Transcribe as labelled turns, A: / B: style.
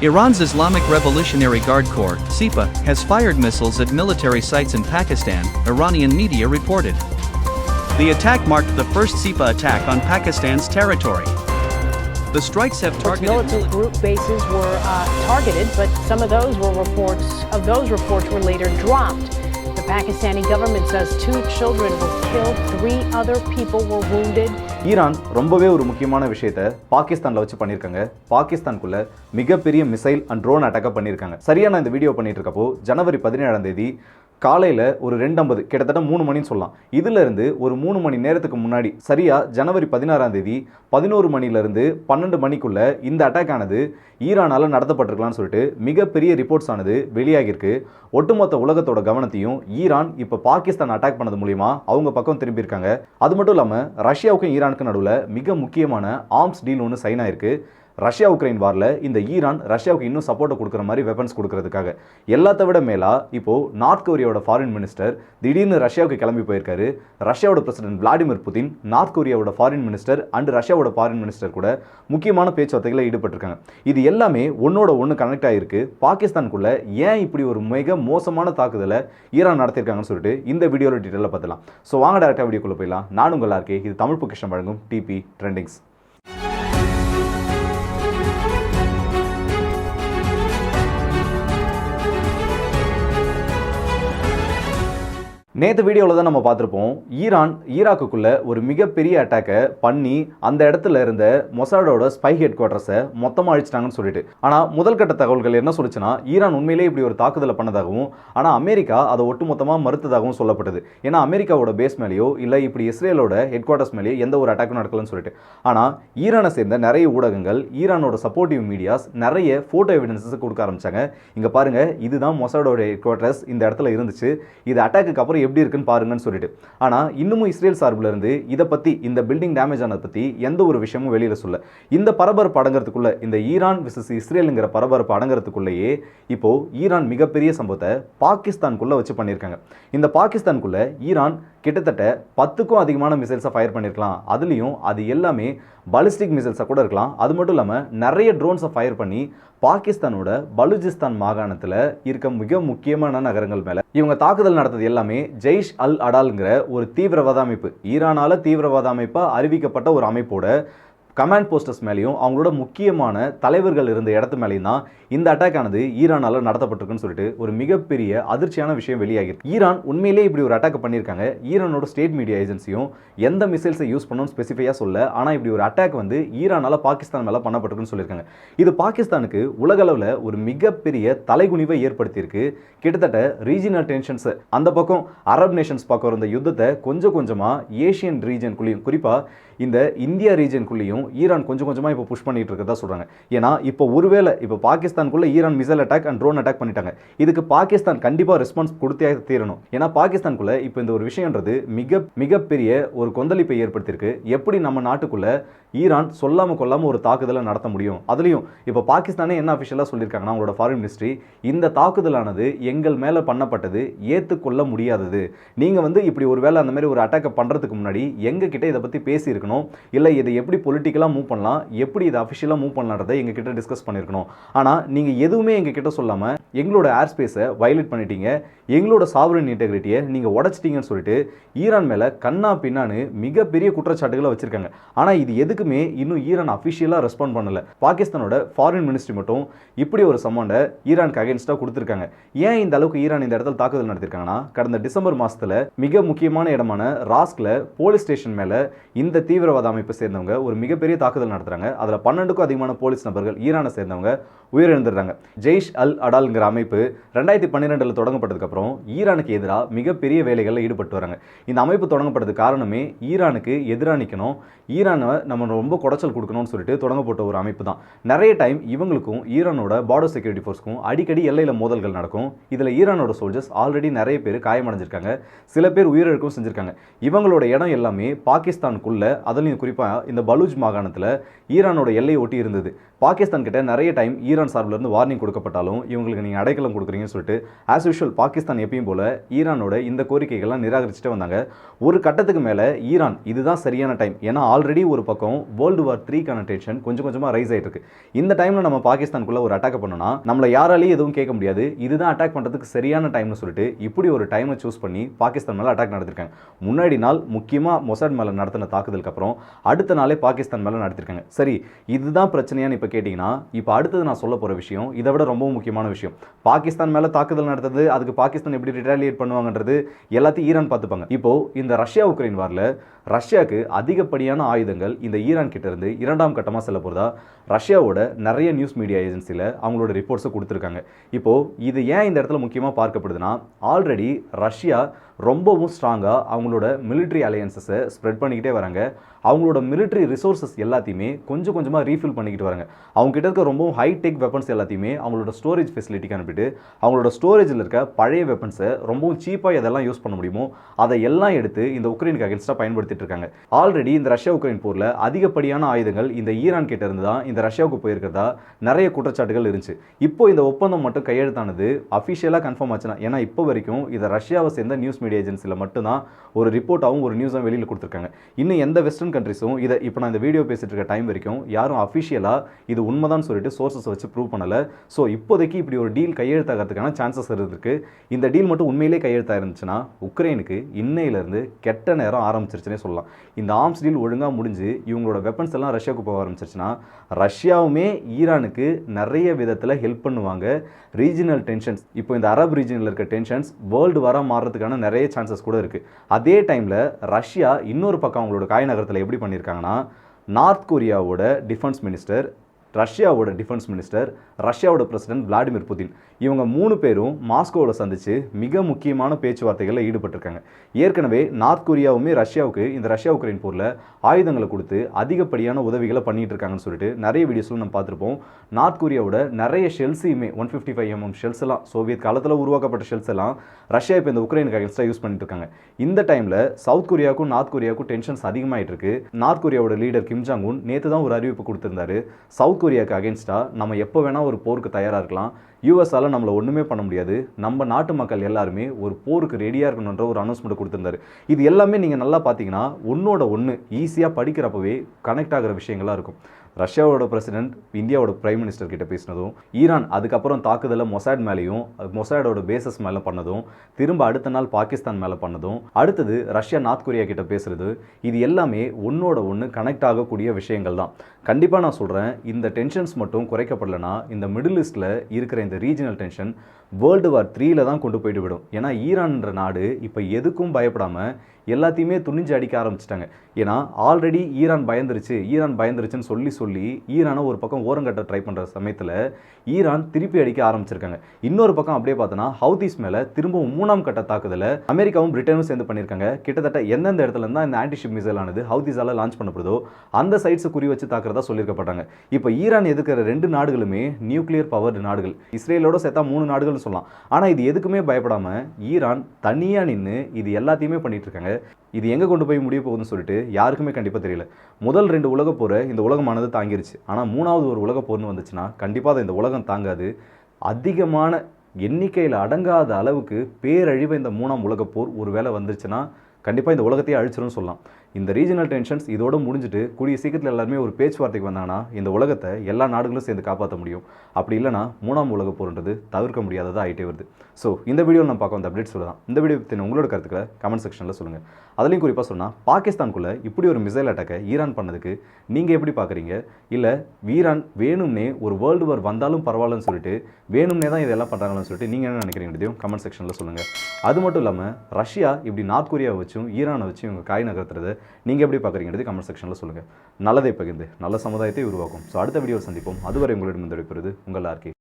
A: Iran's Islamic Revolutionary Guard Corps, SEPA, has fired missiles at military sites in Pakistan, Iranian media reported. The attack marked the first SEPA attack on Pakistan's territory. The strikes have targeted
B: militant group bases were uh, targeted, but some of those were reports of those reports were later dropped. The Pakistani government says two children were killed, three other people were wounded.
C: Iran ரொம்பவே ஒரு முக்கியமான விஷயத்த பாகிஸ்தான்ல வச்சு பண்ணியிருக்காங்க பாகிஸ்தானுக்குள்ள மிகப்பெரிய missile and drone அட்டாக்க பண்ணியிருக்காங்க சரியான இந்த வீடியோ பண்ணிட்டு இருக்கப்போ ஜனவரி பதினேழாம் தேதி காலையில் ஒரு ரெண்டு ஐம்பது கிட்டத்தட்ட மூணு மணின்னு சொல்லலாம். இதிலிருந்து ஒரு மூணு மணி நேரத்துக்கு முன்னாடி சரியாக ஜனவரி பதினாறாம் தேதி பதினோரு மணிலேருந்து பன்னெண்டு மணிக்குள்ளே இந்த அட்டாக் ஆனது ஈரானால் நடத்தப்பட்டிருக்கலாம்னு சொல்லிட்டு மிகப்பெரிய ரிப்போர்ட்ஸ் ஆனது வெளியாகியிருக்கு. ஒட்டுமொத்த உலகத்தோட கவனத்தையும் ஈரான் இப்போ பாகிஸ்தான் அட்டாக் பண்ணது மூலிமா அவங்க பக்கம் திரும்பியிருக்காங்க. அது மட்டும் இல்லாமல் ரஷ்யாவுக்கும் ஈரானுக்கும் நடுவில் மிக முக்கியமான ஆர்ம்ஸ் டீல் ஒன்று சைன் ஆயிருக்கு. ரஷ்யா உக்ரைன் வாரில் இந்த ஈரான் ரஷ்யாவுக்கு இன்னும் சப்போர்ட்டை கொடுக்குற மாதிரி வெப்பன்ஸ் கொடுக்கறதுக்காக. எல்லாத்த விட மேலா இப்போது நார்த் கொரியாவோட ஃபாரின் மினிஸ்டர் திடீர்னு ரஷ்யாவுக்கு கிளம்பி போயிருக்காரு. ரஷ்யாவோட பிரசிடென்ட் விளாடிமிர் புதின் நார்த் கொரியாவோட ஃபாரின் மினிஸ்டர் அண்ட் ரஷ்யாவோட ஃபாரின் மினிஸ்டர் கூட முக்கியமான பேச்சுவார்த்தைகளை ஈடுபட்டிருக்காங்க. இது எல்லாமே ஒன்னோட ஒன்று கனெக்ட் ஆகிருக்கு பாகிஸ்தானுக்குள்ளே ஏன் இப்படி ஒரு மிக மோசமான தாக்குதலை ஈரான் நடத்தியிருக்காங்கன்னு சொல்லிட்டு இந்த வீடியோவில் டீட்டெயிலாக பார்த்துலாம் ஸோ வாங்க டேரக்டாக வீடியோக்குள்ளே போயிடலாம். நான் உங்கள் இருக்கே இது தமிழ் பொக்கிஷம் வழங்கும் டிபி ட்ரெண்டிங்ஸ் நேற்று வீடியோவில் தான் நம்ம பார்த்துருப்போம். ஈரான் ஈராக்குக்குள்ளே ஒரு மிகப்பெரிய அட்டாக்கை பண்ணி அந்த இடத்துல இருந்த மொசாடோட ஸ்பை ஹெட் குவார்ட்டர்ஸை மொத்தமாக அழிச்சிட்டாங்கன்னு சொல்லிட்டு. ஆனால் முதல் கட்ட தகவல்கள் என்ன சொல்லிச்சுன்னா ஈரான் உண்மையிலே இப்படி ஒரு தாக்குதலை பண்ணதாகவும் ஆனால் அமெரிக்கா அதை ஒட்டுமொத்தமாக மறுத்ததாகவும் சொல்லப்பட்டது. ஏன்னா அமெரிக்காவோட பேஸ் மேலேயோ இல்லை இப்படி இஸ்ரேலோட ஹெட் குவார்ட்டர்ஸ் மேலேயோ எந்த ஒரு அட்டாக்கும் நடக்கலன்னு சொல்லிட்டு. ஆனால் ஈரானை சேர்ந்த நிறைய ஊடகங்கள் ஈரானோட சப்போர்ட்டிவ் மீடியாஸ் நிறைய ஃபோட்டோ எவிடன்ஸஸ் கொடுக்க ஆரம்பிச்சாங்க. இங்கே பாருங்கள் இதுதான் மொசாடோட ஹெட் குவார்ட்டர்ஸ் இந்த இடத்துல இருந்துச்சு. இது அட்டாக்கு அப்புறம் எப்படி இருக்குன்னு பாருங்கன்னு சொல்லிட்டு. ஆனால் இன்னமும் இஸ்ரேல் சார்பில் இருந்து இதை பற்றி இந்த பில்டிங் டேமேஜ் ஆனதை பற்றி எந்த ஒரு விஷயமும் வெளியில் சொல்ல. இந்த பரபரப்பு அடங்கிறதுக்குள்ள இந்த ஈரான் விசஸ் இஸ்ரேலுங்கிற பரபரப்பு அடங்கிறதுக்குள்ளேயே இப்போது ஈரான் மிகப்பெரிய சம்பவத்தை பாகிஸ்தானுக்குள்ளே வச்சு பண்ணியிருக்காங்க. இந்த பாகிஸ்தானுக்குள்ளே ஈரான் கிட்டத்தட்ட பத்துக்கும் அதிகமான மிசைல்ஸை ஃபயர் பண்ணியிருக்கலாம் அதுலேயும் அது எல்லாமே பாலிஸ்டிக் மிசைல்ஸாக கூட இருக்கலாம். அது மட்டும் இல்லாமல் நிறைய ட்ரோன்ஸை ஃபயர் பண்ணி பாகிஸ்தானோட பலுஜிஸ்தான் மாகாணத்தில் இருக்க மிக முக்கியமான நகரங்கள் மேலே இவங்க தாக்குதல் நடத்தது எல்லாமே ஜெய்ஷ் அல் அடால்ங்கிற ஒரு தீவிரவாத அமைப்பு. ஈரானால தீவிரவாத அமைப்பாக அறிவிக்கப்பட்ட ஒரு அமைப்போட கமாண்ட் போஸ்டர்ஸ் மேலேயும் அவங்களோட முக்கியமான தலைவர்கள் இருந்த இடத்து மேலேயும் தான் இந்த அட்டாக் ஆனது ஈரானால் நடத்தப்பட்டிருக்குன்னு சொல்லிட்டு ஒரு மிகப்பெரிய அதிர்ச்சியான விஷயம் வெளியாகிருக்கு ஈரான் உண்மையிலேயே இப்படி ஒரு அட்டாக் பண்ணியிருக்காங்க. ஈரானோட ஸ்டேட் மீடியா ஏஜென்சியும் எந்த மிசைல்ஸை யூஸ் பண்ணணும் ஸ்பெசிஃபையாக சொல்ல ஆனால் இப்படி ஒரு அட்டாக் வந்து ஈரானால் பாகிஸ்தான் மேலே பண்ணப்பட்டிருக்குன்னு சொல்லியிருக்காங்க. இது பாகிஸ்தானுக்கு உலகளவில் ஒரு மிகப்பெரிய தலைகுனிவை ஏற்படுத்தியிருக்கு. கிட்டத்தட்ட ரீஜினல் டென்ஷன்ஸ் அந்த பக்கம் அரப் நேஷன்ஸ் பக்கம் இருந்த யுத்தத்தை கொஞ்சம் கொஞ்சமாக ஏஷியன் ரீஜனுக்குள்ளேயும் குறிப்பாக இந்த இந்தியா ரீஜனுக்குள்ளேயும் ஈரான் கொஞ்சம் கொஞ்சமாக இப்போ புஷ் பண்ணிட்டு இருக்கிறதா சொல்கிறாங்க ஏன்னா இப்போ ஒருவேளை இப்போ பாகிஸ்தானுக்குள்ளே Iran missile attack and drone attack பண்ணிட்டாங்க. இதுக்கு பாகிஸ்தான் கண்டிப்பாக ரெஸ்பான்ஸ் கொடுத்தே தீரணும். ஏன்னா பாகிஸ்தானுக்குள்ளே இப்போ இந்த ஒரு விஷயன்றது மிக மிகப்பெரிய ஒரு கொந்தளிப்பை ஏற்படுத்தியிருக்கு. எப்படி நம்ம நாட்டுக்குள்ளே ஈரான் சொல்லாமல் கொல்லாமல் ஒரு தாக்குதலை நடத்த முடியும்? அதுலேயும் இப்போ பாகிஸ்தானே என்ன அஃபிஷியலாக சொல்லியிருக்காங்கன்னா அவங்களோட ஃபாரின் மினிஸ்ட்ரி இந்த தாக்குதலானது எங்கள் மேலே பண்ணப்பட்டது ஏற்றுக்கொள்ள முடியாதது. நீங்கள் வந்து இப்படி ஒரு வேளை அந்த மாதிரி ஒரு அட்டாக்கை பண்ணுறதுக்கு முன்னாடி எங்ககிட்ட இதை பற்றி பேசியிருக்கணும்? இல்லை இதை எப்படி பொலிட்டிக்கலாக மூவ் பண்ணலாம். எப்படி இதை அஃபிஷியலாக மூவ் பண்ணலான்றதை எங்ககிட்ட டிஸ்கஸ் பண்ணியிருக்கணும் ஆனால் நீங்கள் எதுவுமே எங்ககிட்ட சொல்லாமல் எங்களோட ஏர் ஸ்பேஸை வயலேட் பண்ணிட்டீங்க. எங்களோட சாவரன் இன்டெகிரிட்டியை நீங்கள் உடச்சிட்டீங்கன்னு சொல்லிட்டு ஈரான் மேலே கண்ணா பின்னான்னு மிகப்பெரிய குற்றச்சாட்டுகளை வச்சிருக்காங்க. ஆனால் இது எதுக்குமே இன்னும் ஈரான் அஃபிஷியலாக ரெஸ்பாண்ட் பண்ணல. பாகிஸ்தானோட ஃபாரின் மினிஸ்ட்ரி மட்டும் இப்படி ஒரு சம்மண்டை ஈரானுக்கு அகேன்ஸ்டாக கொடுத்துருக்காங்க. ஏன் இந்த அளவுக்கு ஈரான் இந்த இடத்துல தாக்குதல் நடத்திருக்காங்கன்னா கடந்த டிசம்பர் மாதத்தில் மிக முக்கியமான இடமான ராஸ்கில் போலீஸ் ஸ்டேஷன் மேலே இந்த தீவிரவாத அமைப்பை சேர்ந்தவங்க ஒரு மிகப்பெரிய தாக்குதல் நடத்துறாங்க. அதில் பன்னெண்டுக்கும் அதிகமான போலீஸ் நபர்கள் ஈரானை சேர்ந்தவங்க உயிரிழந்துடுறாங்க. ஜெய்ஷ் அல் அடால்ங்கிற அமைப்பு ரெண்டாயிரத்தி பன்னிரெண்டில் தொடங்கப்பட்டதுக்கப்புறம் ஈரானுக்கு எதிராக மிகப்பெரிய வேலைகளில் ஈடுபட்டு வராங்க. இந்த அமைப்பு தொடங்கப்பட்டது காரணமே ஈரானுக்கு எதிராக நிற்கணும் ஈரானை நம்ம ரொம்ப குடைச்சல் கொடுக்கணும்னு சொல்லிட்டு தொடங்கப்பட்ட ஒரு அமைப்பு தான். நிறைய டைம் இவங்களுக்கும் ஈரானோட பார்டர் செக்யூரிட்டி ஃபோர்ஸ்க்கும் அடிக்கடி எல்லையில் மோதல்கள் நடக்கும். இதில் ஈரானோட சோல்ஜர்ஸ் ஆல்ரெடி நிறைய பேர் காயமடைஞ்சிருக்காங்க. சில பேர் உயிரிழக்கவும் செஞ்சுருக்காங்க. இவங்களோட இடம் எல்லாமே பாகிஸ்தானுக்குள்ள அதுலேயும் குறிப்பாக இந்த பலூஜ் மாகாணத்தில் ஈரானோட எல்லையை ஒட்டி இருந்தது. பாகிஸ்தான் கிட்ட நிறைய டைம் ஈரான் சார்பிலிருந்து வார்னிங் கொடுக்கப்பட்டாலும் இவங்களுக்கு நீங்கள் அடைக்கலம் கொடுக்குறீங்கன்னு சொல்லிட்டு ஆஸ் யூஷுவல் பாகிஸ்தான் எப்பயும் போல ஈரானோட இந்த கோரிக்கைகள்லாம் நிராகரிச்சுட்டு வந்தாங்க. ஒரு கட்டத்துக்கு மேலே ஈரான் இதுதான் சரியான டைம் ஏன்னா ஆல்ரெடி ஒரு பக்கம் வேர்ல்டு வார் த்ரீக்கான டென்ஷன் கொஞ்சம் கொஞ்சமாக ரைஸ் ஆயிட்டு இருக்கு. இந்த டைமில் நம்ம பாகிஸ்தானுக்குள்ளே ஒரு அட்டாக் பண்ணோம்னா நம்மளை யாராலையும் எதுவும் கேட்க முடியாது. இதுதான் அட்டாக் பண்ணுறதுக்கு சரியான டைம்னு சொல்லிட்டு இப்படி ஒரு டைமை சூஸ் பண்ணி பாகிஸ்தான் மேலே அட்டாக் நடத்திருக்காங்க. முன்னாடி நாள் முக்கியமாக மொசாட் மேலே நடத்தின தாக்குதலுக்கு அப்புறம் அடுத்த நாளே பாகிஸ்தான் மேலே நடத்திருக்காங்க. சரி இதுதான் பிரச்சனையான்னு இப்போ கேட்டிங்கன்னா இப்போ அடுத்தது நான் சொல்ல போகிற விஷயம் இதை விட ரொம்பவும் முக்கியமான விஷயம். பாகிஸ்தான் மேலே தாக்குதல் நடத்தது அதுக்கு பாகிஸ்தான் எப்படி ரிட்டாலியேட் பண்ணுவாங்கன்றது எல்லாத்தையும் ஈரான் பார்த்துப்பாங்க. இப்போ இந்த ரஷ்யா உக்ரைன் வாரில் ரஷ்யாவுக்கு அதிகப்படியான ஆயுதங்கள் இந்த ஈரான் கிட்டேருந்து இரண்டாம் கட்டமாக செல்ல போகிறதா ரஷ்யாவோட நிறைய நியூஸ் மீடியா ஏஜென்சியில் அவங்களோட ரிப்போர்ட்ஸை கொடுத்துருக்காங்க. இப்போது இது ஏன் இந்த இடத்துல முக்கியமாக பார்க்கப்படுதுன்னா ஆல்ரெடி ரஷ்யா ரொம்பவும் ஸ்ட்ராங்காக அவங்களோட மிலிட்ரி அலையன்சஸை ஸ்ப்ரெட் பண்ணிக்கிட்டே வராங்க. அவங்களோட மிலிட்ரி ரிசோர்ஸஸ் எல்லாத்தையுமே கொஞ்சம் கொஞ்சமாக ரீஃபில் பண்ணிக்கிட்டு வராங்க. அவங்க கிட்ட இருக்க ரொம்பவும் ஹைடெக் வெப்பன்ஸ் எல்லாத்தையுமே அவங்களோட ஸ்டோரேஜ் ஃபெசிலிட்டிக்கு அனுப்பிட்டு அவங்களோட ஸ்டோரேஜில் இருக்க பழைய வெப்பன்ஸை ரொம்பவும் சீப்பாக எதெல்லாம் யூஸ் பண்ண முடியுமோ அதை எல்லாம் எடுத்து இந்த உக்ரைனுக்கு அகேன்ஸ்டாக பயன்படுத்திட்டு இருக்காங்க. ஆல்ரெடி இந்த ரஷ்யா உக்ரைன் போரில் அதிகப்படியான ஆயுதங்கள் இந்த ஈரான் கிட்ட இருந்து தான் இந்த ரஷ்யாவுக்கு போயிருக்கிறதா நிறைய குற்றச்சாட்டுகள் இருந்துச்சு. இப்போ இந்த ஒப்பந்தம் மட்டும் கையெழுத்தானது? அஃபிஷியலாக கன்ஃபார்ம் ஆச்சுன்னா ஏன்னா இப்போ வரைக்கும் இதை ரஷ்யாவை சேர்ந்த நியூஸ் மீடியா ஏஜென்சியில் மட்டும்தான் ஒரு ரிப்போர்ட்டாகவும் ஒரு நியூஸாக வெளியில் கொடுத்துருக்காங்க. இன்னும் எந்த வெஸ்டர்ன் கண்ட்ரிஸும் இதை இப்போ நான் இந்த வீடியோ பேசிட்டு இருக்க டைம் வரைக்கும் யாரும் அஃபிஷியலாக இது உண்மைதான் சொல்லிட்டு சோர்சஸ் வச்சு ப்ரூவ் பண்ணலை. ஸோ இப்போதைக்கு இப்படி ஒரு டீல் கையெழுத்தாகிறதுக்கான சான்சஸ் இருந்திருக்கு. இந்த டீல் மட்டும் உண்மையிலே கையெழுத்தா இருந்துச்சுன்னா உக்ரைனுக்கு இன்னையிலேருந்து கெட்ட நேரம் ஆரம்பிச்சிருச்சுனே சொல்லலாம். இந்த ஆர்ம்ஸ் டீல் ஒழுங்காக முடிஞ்சு இவங்களோட வெப்பன்ஸ் எல்லாம் ரஷ்யாவுக்கு போக ஆரம்பிச்சிருச்சுன்னா ரஷ்யாவுமே ஈரானுக்கு நிறைய விதத்தில் ஹெல்ப் பண்ணுவாங்க. ரீஜனல் டென்ஷன்ஸ் இப்போ இந்த அரப் ரீஜனில் இருக்க டென்ஷன்ஸ் வேர்ல்டு வர மாறுறதுக்கான நிறைய சான்சஸ் கூட இருக்குது அதே டைமில் ரஷ்யா இன்னொரு பக்கம் அவங்களோட காய் நகரத்தில் எப்படி பண்ணியிருக்காங்கன்னா நார்த் கொரியாவோட டிஃபென்ஸ் மினிஸ்டர் ரஷ்யாவோட டிஃபென்ஸ் மினிஸ்டர் ரஷ்யாவோட பிரசிடென்ட் விளாடிமிர் புதின் இவங்க மூணு பேரும் மாஸ்கோவில் சந்தித்து மிக முக்கியமான பேச்சுவார்த்தைகளில் ஈடுபட்டிருக்காங்க. ஏற்கனவே நார்த் கொரியாவுமே ரஷ்யாவுக்கு இந்த ரஷ்யா உக்ரைன் போரில் ஆயுதங்களை கொடுத்து அதிகப்படியான உதவிகளை பண்ணிகிட்டு இருக்காங்கன்னு சொல்லிட்டு நிறைய வீடியோஸில் நம்ம பார்த்துருப்போம். நார்த் கொரியாவோட நிறைய ஷெல்ஸையுமே one fifty five MM shells எல்லாம் சோவியத் காலத்தில் உருவாக்கப்பட்ட ஷெல்ஸ் எல்லாம் ரஷ்யா இப்போ இந்த உக்ரைனுக்கு அகேன்ஸ்டாக யூஸ் பண்ணிட்டு இருக்காங்க. இந்த டைமில் சவுத் கொரியாவுக்கும் நார்த் கொரியாவுக்கும் டென்ஷன்ஸ் அதிகமாகிட்டு இருக்கு. நார்த் கொரியாவோட லீடர் கிம் ஜாங் உன் நேற்று தான் ஒரு அறிவிப்பு கொடுத்திருந்தாரு. சவுத் கொரியாவுக்கு அகேன்ஸ்டாக நம்ம எப்போ வேணால் ஒரு போருக்கு தயாராக இருக்கலாம். யூஎஸ்ஆல நம்மளை ஒன்றுமே பண்ண முடியாது. நம்ம நாட்டு மக்கள் எல்லாருமே ஒரு போருக்கு ரெடியாக இருக்கணுன்ற ஒரு அனௌன்ஸ்மெண்ட் கொடுத்துருந்தாரு. இது எல்லாமே நீங்கள் நல்லா பார்த்தீங்கன்னா ஒன்னோட ஒன்று ஈஸியாக படிக்கிறப்பவே கனெக்ட் ஆகிற விஷயங்களாக இருக்கும். ரஷ்யாவோட பிரசிடென்ட் இந்தியாவோட பிரைம் மினிஸ்டர் கிட்ட பேசினதும் ஈரான் அதுக்கப்புறம் தாக்குதலை மொசாட் மேலேயும் மொசாடோட பேசஸ் மேலே பண்ணதும் திரும்ப அடுத்த நாள் பாகிஸ்தான் மேலே பண்ணதும் அடுத்தது ரஷ்யா நார்த் கொரியா கிட்ட பேசுறது இது எல்லாமே ஒன்னோட ஒன்று கனெக்ட் ஆகக்கூடிய விஷயங்கள் தான். கண்டிப்பாக நான் சொல்கிறேன் இந்த டென்ஷன்ஸ் மட்டும் குறைக்கப்படலைன்னா இந்த மிடில் ஈஸ்டில் இருக்கிற இந்த ரீஜனல் டென்ஷன் வேர்ல்டு வார் த்ரீல தான் கொண்டு போயிட்டு விடும். ஏன்னா ஈரான்ன்ற நாடு இப்போ எதுக்கும் பயப்படாமல் எல்லாத்தையுமே துணிஞ்சு அடிக்க ஆரம்பிச்சிட்டாங்க. ஏன்னா ஆல்ரெடி ஈரான் பயந்துருச்சு ஈரான் பயந்துருச்சுன்னு சொல்லி சொல்லி ஈரானை ஒரு பக்கம் ஓரங்கட்ட ட்ரை பண்ணுற சமயத்தில் ஈரான் திருப்பி அடிக்க ஆரம்பிச்சிருக்காங்க. இன்னொரு பக்கம் அப்படியே பார்த்தோன்னா ஹவுதீஸ் மேலே திரும்பவும் மூணாம் கட்ட தாக்குதலை அமெரிக்காவும் பிரிட்டனும் சேர்ந்து பண்ணியிருக்காங்க. கிட்டத்தட்ட எந்தெந்த இடத்துல இருந்தால் இந்த ஆன்டிஷிப் மிசைல் ஆனது ஹவுதீஸால் லான்ச் பண்ணப்படுதோ அந்த சைட்ஸை குறி வச்சு தாக்குறதா சொல்லியிருக்கப்பட்டாங்க. இப்போ ஈரான் எதுக்கிற ரெண்டு நாடுகளுமே நியூக்ளியர் பவர்டு நாடுகள். இஸ்ரேலோட சேர்த்தா மூணு நாடுகள்னு சொல்லலாம். ஆனால் இது எதுக்குமே பயப்படாமல் ஈரான் தனியாக நின்று இது எல்லாத்தையுமே பண்ணிட்டு இருக்காங்க. இது எங்கே கொண்டு போய் முடிய போகுதுன்னு சொல்லிட்டு யாருக்குமே கண்டிப்பாக தெரியல. முதல் ரெண்டு உலக போரை இந்த உலகமானது தாங்கிருச்சு. ஆனால் மூணாவது ஒரு உலக போர்னு வந்துச்சுன்னா கண்டிப்பாக அதை இந்த உலகம் தாங்காது. அதிகமான எண்ணிக்கையில் அடங்காத அளவுக்கு பேரழிவை இந்த மூணாம் உலகப் போர் ஒரு வேளை வந்துருச்சுன்னா கண்டிப்பாக இந்த உலகத்தையே அழிச்சிரும்னு சொல்லலாம். இந்த ரீஜனல் டென்ஷன்ஸ் இதோட முடிஞ்சுட்டு கூடிய சீக்கிரத்தில் எல்லாருமே ஒரு பேச்சுவார்த்தைக்கு வந்தாங்கன்னா இந்த உலகத்தை எல்லா நாடுகளும் சேர்ந்து காப்பாற்ற முடியும். அப்படி இல்லைனா மூணாம் உலக போர்ன்றது தவிர்க்க முடியாததாக ஆகிட்டே வருது. ஸோ இந்த வீடியோ நம்ம பார்க்க வந்த அப்டேட் சொல்லலாம் இந்த வீடியோ பற்றின உங்களோட கருத்துக்களை கமெண்ட் செக்ஷனில் சொல்லுங்கள் அதுலேயும் குறிப்பாக சொன்னால் பாகிஸ்தான்குள்ளே இப்படி ஒரு மிசைல் அட்டாக்கை ஈரான் பண்ணதுக்கு நீங்கள் எப்படி பார்க்குறீங்க இல்லை ஈரான் வேணும்னே ஒரு வேர்ல்டு வார் வந்தாலும் பரவாயில்லன்னு சொல்லிட்டு வேணும்னே தான் இதெல்லாம் பண்ணுறாங்கன்னு சொல்லிட்டு நீங்கள் என்ன நினைக்கிறீங்கிறதையும் கமெண்ட் செக்ஷனில் சொல்லுங்கள் அது மட்டும் இல்லாமல் ரஷ்யா இப்படி நார்த் கொரியாவை வச்சும் ஈரானை வச்சும் இவங்க காய் நகர்த்துறது நீங்கள் எப்படி பார்க்குறீங்கிறது கமெண்ட் செக்ஷனில் சொல்லுங்கள் நல்லதை பகிர்ந்து நல்ல சமுதாயத்தை உருவாக்கும். ஸோ அடுத்த வீடியோவில் சந்திப்போம். அதுவரை உங்களிடம் இந்த உங்கள் ஆர்கே